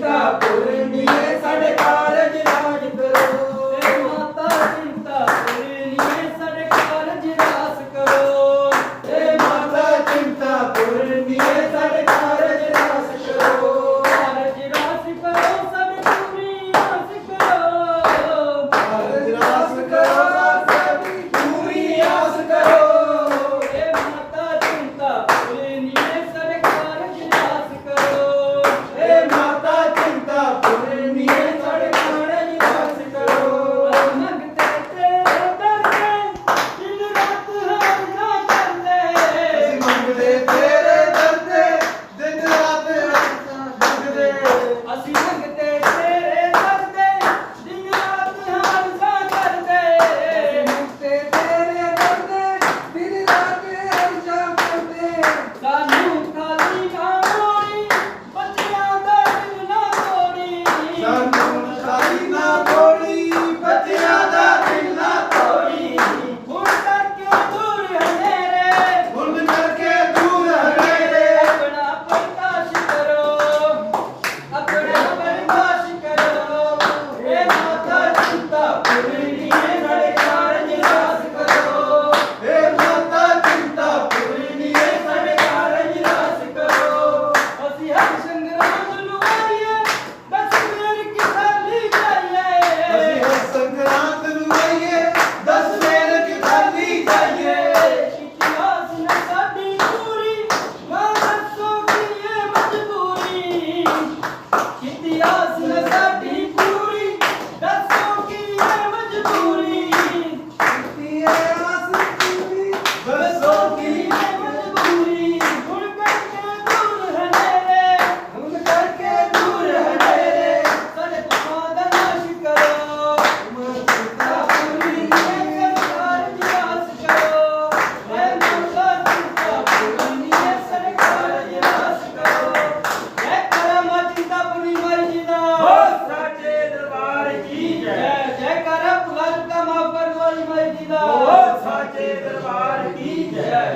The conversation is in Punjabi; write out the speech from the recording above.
जिंदाबाद ਅਸੀਂ ਮੰਗਦੇ ਤੇ ਮੱਜੀ ਦਾ ਸਾਡੇ ਦਰਬਾਰ ਕੀ ਜੈ?